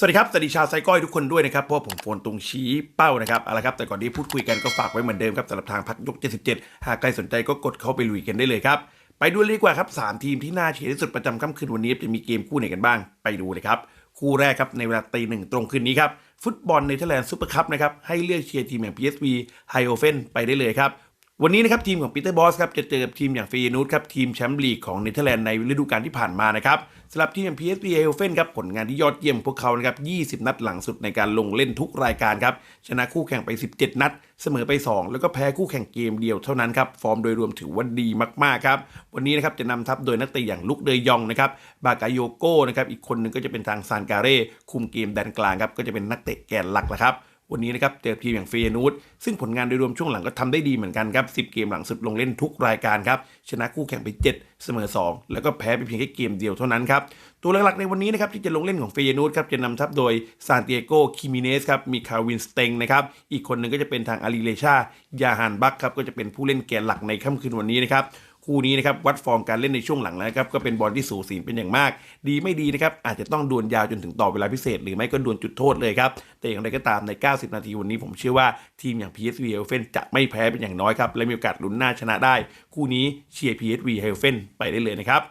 สวัสดีครับ สวัสดีชาวไซก้อยทุกคนด้วยนะครับ เพราะว่าผมโฟนตรงชี้เป้านะครับ เอาละครับ แต่ก่อนที่พูดคุยกันก็ฝากไว้เหมือนเดิมครับสำหรับทางพักยก 77 หากใครสนใจก็กดเข้าไปลุยกันได้เลยครับ ไปดูเลยดีกว่าครับ 3 ทีมที่น่าเชียร์ที่สุดประจำค่ำคืนวันนี้จะมีเกมคู่ไหนกันบ้าง ไปดูเลยครับ คู่แรกครับในเวลาตีหนึ่งตรงคืนนี้ครับ ฟุตบอลเนเธอร์แลนด์ซูเปอร์คัพนะครับ ให้เลือกเชียร์ทีมอย่าง PSV ไฮโอเฟนไปได้เลยครับ วันนี้นะครับทีมของปีเตอร์บอสครับจะเจอกับทีมอย่างเฟยนูตครับทีมแชมป์ลีกของเนเธอร์แลนด์ในฤดูกาลที่ผ่านมานะครับสำหรับทีมอย่าง PSV e i n d h o v e n ครับผลงานที่ยอดเยี่ยมพวกเขานะครับ20 นัดหลังสุดในการลงเล่นทุกรายการครับชนะคู่แข่งไป 17 นัด เสมอไป 2 แล้วก็แพ้คู่แข่งเกมเดียวเท่านั้นครับฟอร์มโดยรวมถือว่าดีมากๆครับวันนี้นะครับจะนำทัพโดยนักเตะอย่างลุกเดยยองนะครับบากาโยโก้นะครับอีกคนหนึ่งก็จะเป็นทางซานการ่คุมเกมแดนกลางครับก็จะเป็นนักเตะแกนหลักแหละครับ วันนี้นะครับเจอทีมอย่างเฟยนูตซึ่งผลงานโดยรวมช่วงหลังก็ทำได้ดีเหมือนกันครับ 10 เกมหลังสุดลงเล่นทุกรายการครับ ชนะคู่แข่งไป 7 เสมอ 2 แล้วก็แพ้ไปเพียงแค่เกมเดียวเท่านั้นครับ ตัวหลักๆในวันนี้นะครับที่จะลงเล่นของเฟยนูตครับจะนำทัพโดยซานติเอโกคิมิเนสครับมีคาวินสเตงนะครับอีกคนหนึ่งก็จะเป็นทางอาริเลชายาฮันบักครับก็จะเป็นผู้เล่นแกนหลักในค่ำคืนวันนี้นะครับ คู่นี้นะครับวัดฟอร์มการเล่นในช่วงหลังแล้วนะครับก็เป็นบอลที่สูสีเป็นอย่างมาก ดีไม่ดีนะครับอาจจะต้องดวลยาวจนถึงต่อเวลาพิเศษ หรือไม่ก็ดวลจุดโทษเลยครับแต่อย่างไรก็ตามใน 90 นาทีวันนี้ผมเชื่อว่าทีมอย่าง PSV e i n d h o v e n จะไม่แพ้เป็นอย่างน้อยครับและมีโอกาสลุ้นหน้าชนะได้ คู่นี้เชียร์ PSV e i n d h o v e n ไปได้เลยนะครับ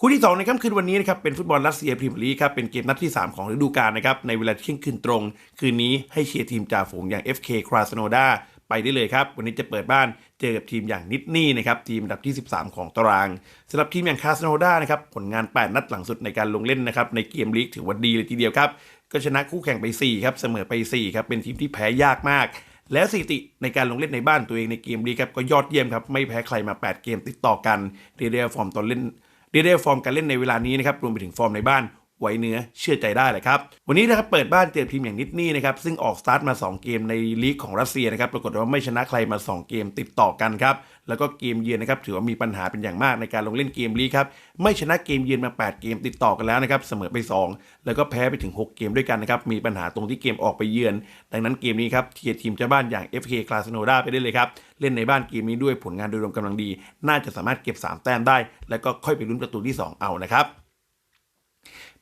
คู่ที่ 2 ในค่ำคืนวันนี้นะครับเป็นฟุตบอลรัสเซียพรีเมียร์ลีกครับเป็นเกมนัดที่ 3 ของฤดูกาลนะครับในเวลาเที่ยงคืนตรง คืนนี้ให้เชียร์ทีมจ่าฝูงอย่าง FK คราสโนดาไปได้เลยครับ วันนี้จะเปิดบ้าน เจอกับทีมอย่างนิดนี่นะครับทีมอันดับที่ 13 ของตารางสำหรับทีมอย่างคาสโนดานะครับผลงาน 8 นัดหลังสุดในการลงเล่นนะครับในเกมลีกถือว่าดีเลยทีเดียวครับก็ชนะคู่แข่งไป4ครับเสมอไป4ครับเป็นทีมที่แพ้ยากมาก แล้วสถิติในการลงเล่นในบ้านตัวเองในเกมลีกครับก็ยอดเยี่ยมครับไม่แพ้ใครมา 8 เกมติดต่อกันเรียกได้ฟอร์มตอนเล่นเรียกได้ฟอร์มการเล่นในเวลานี้นะครับรวมไปถึงฟอร์มในบ้าน ไว้เนื้อเชื่อใจได้เลยครับ วันนี้นะครับเปิดบ้านเจอทีมอย่างนิดนี่นะครับ ซึ่งออกสตาร์ทมา 2 เกมในลีกของรัสเซียนะครับ ปรากฏว่าไม่ชนะใครมา 2 เกมติดต่อกันครับ แล้วก็เกมเยือนนะครับ ถือว่ามีปัญหาเป็นอย่างมากในการลงเล่นเกมลีกครับ ไม่ชนะเกมเยือนมา 8 เกมติดต่อกันแล้วนะครับ เสมอไป 2 แล้วก็แพ้ไปถึง 6 เกมด้วยกันนะครับ มีปัญหาตรงที่เกมออกไปเยือน ดังนั้นเกมนี้ครับเทียทีมเจ้าบ้านอย่าง FK คลาสโนดาไปได้เลยครับ เล่นในบ้านเกมนี้ด้วยผลงานโดยรวมกำลังดี น่าจะสามารถเก็บ 3 แต้มได้ แล้วก็ค่อยไปลุ้นประตูที่ 2 เอานะครับ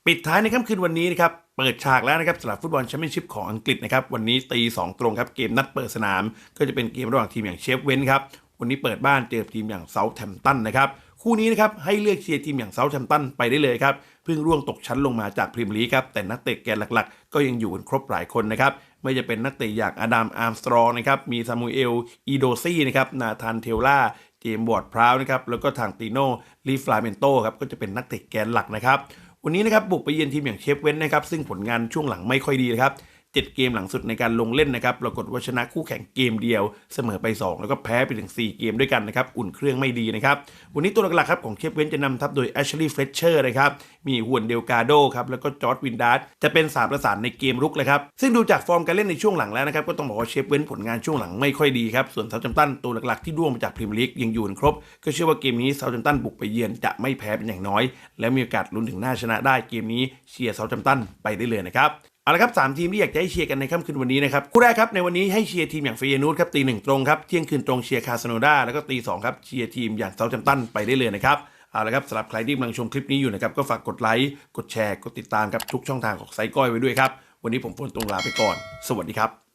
ปิดท้ายในค่ำคืนวันนี้นะครับเปิดฉากแล้วนะครับสำหรับฟุตบอลแชมเปี้ยนชิพของอังกฤษนะครับวันนี้ตี2ตรงครับเกมนัดเปิดสนาม ก็จะเป็นเกมระหว่างทีมอย่างเชฟเวนครับวันนี้เปิดบ้านเจอทีมอย่างเซาท์แฮมป์ตันนะครับคู่นี้นะครับให้เลือกเชียร์ทีมอย่างเซาท์แฮมป์ตันไปได้เลยครับเพิ่งร่วงตกชั้นลงมาจากพรีเมียร์ลีกครับแต่นักเตะแกนหลักๆ ก็ยังอยู่กันครบหลายคนนะครับไม่จะเป็นนักเตะอย่างอดัมอาร์มสตรองนะครับมีซามูเอลอีโดซี่นะครับนาธานเทลล่าเจมส์บอร์ดพราวนะครับแล้วก็ทางติโนลีฟลาเมนโตครับก็จะเป็นนักเตะแกนหลักนะครับ วันนี้นะครับบุกไปเยือนทีมอย่างเชฟเวนนะครับซึ่งผลงานช่วงหลังไม่ค่อยดีนะครับ 7 เกมหลังสุดในการลงเล่นนะครับปรากฏว่าชนะคู่แข่งเกมเดียว เสมอไป 2 แล้วก็แพ้ไปถึง 4 เกมด้วยกันนะครับอุ่นเครื่องไม่ดีนะครับวันนี้ตัวหลักๆครับของเชฟเวนจะนำทัพโดยแอชลีย์เฟรเชอร์นะครับมีฮวนเดลกาโดครับแล้วก็จอร์ดวินดาร์จะเป็นสามประสานในเกมรุกเลยครับซึ่งดูจากฟอร์มการเล่นในช่วงหลังแล้วนะครับก็ต้องบอกว่าเชฟเวนผลงานช่วงหลังไม่ค่อยดีครับส่วนเซาท์แฮมตันตัวหลักๆที่ร่วงมาจากพรีเมียร์ลีกยังอยู่ครบ ก็เชื่อว่าเกมนี้เซาท์แฮมตันบุกไปเยือนจะไม่แพ้เป็นอย่างน้อย และมีโอกาสลุ้นถึงหน้าชนะได้เกมนี้เชียร์เซาท์แฮมตันไปได้เลยนะครับ เอาละครับสามทีมที่อยากจะให้เชียร์กันในค่ำคืนวันนี้นะครับคู่แรกครับในวันนี้ให้เชียร์ทีมอย่างเฟยนูตครับตีหนึ่งตรงครับเที่ยงคืนตรงเชียร์คาสโนดาแล้วก็ตีสองครับเชียร์ทีมอย่างเซาท์แฮมป์ตันไปได้เลยนะครับเอาละครับสำหรับใครที่กำลังชมคลิปนี้อยู่นะครับก็ฝากกดไลค์กดแชร์กดติดตามครับทุกช่องทางของไซก้อยไว้ด้วยครับวันนี้ผมฝนตรงลาไปก่อน สวัสดีครับ